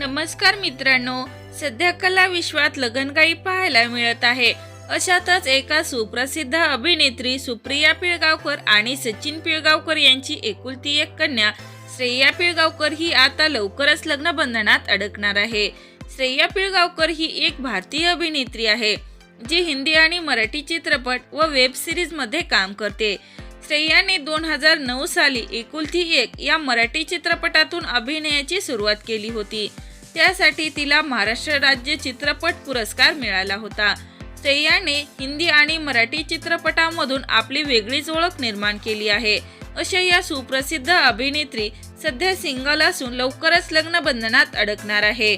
नमस्कार मित्रांनो सध्या कला विश्वात लगनगाई पाहायला मिळत आहे. अशातच एका सुप्रसिद्ध अभिनेत्री सुप्रिया पिळगावकर आणि सचिन पिळगावकर यांची एकुलती एक कन्या श्रेया पिळगावकर ही आता लवकरच लग्न बंधनात अडकणार आहे. श्रेया पिळगावकर ही एक भारतीय अभिनेत्री आहे जी हिंदी आणि मराठी चित्रपट व वेब सिरीजमध्ये काम करते. श्रेयाने दोन हजार नऊ साली एकुलती एक या मराठी चित्रपटातून अभिनयाची सुरुवात केली होती. त्यासाठी तिला महाराष्ट्र राज्य चित्रपट पुरस्कार मिळाला होता. श्रेयाने हिंदी आणि मराठी चित्रपटामधून आपली वेगळीच ओळख निर्माण केली आहे. अशा या सुप्रसिद्ध अभिनेत्री सध्या सिंगल असून लवकरच लग्न बंधनात अडकणार आहे.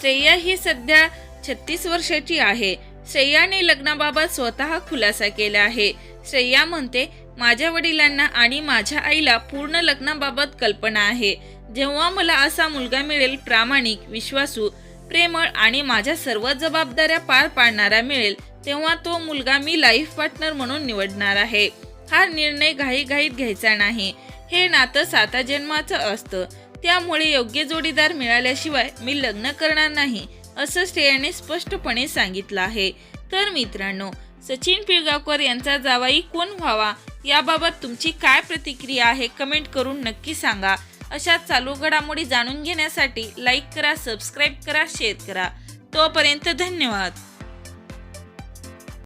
श्रेया ही सध्या छत्तीस वर्षाची आहे. श्रेयाने लग्नाबाबत स्वतः खुलासा केला आहे. श्रेया म्हणते माझ्या वडिलांना आणि माझ्या आईला पूर्ण लग्नाबाबत कल्पना आहे. जेव्हा मला असा मुलगा मिळेल प्रामाणिक विश्वासू प्रेमळ आणि माझ्या सर्व जबाबदाऱ्या पार पाडणारा मिळेल तेव्हा तो मुलगा मी लाईफ पार्टनर म्हणून निवडणार आहे. हा निर्णय घाईघाईत घ्यायचा नाही. हे नातं साता जन्माचं असतं. त्यामुळे योग्य जोडीदार मिळाल्याशिवाय मी लग्न करणार नाही असं श्रेयाने स्पष्टपणे सांगितलं आहे. तर मित्रांनो सचिन पिळगावकर यांचा जावाई कोण व्हावा? याबाबत तुमची काय प्रतिक्रिया आहे? कमेंट करून नक्की सांगा. अशा चालू घडामोडी जाणून घेण्यासाठी लाईक करा सबस्क्राईब करा शेअर करा. तोपर्यंत धन्यवाद.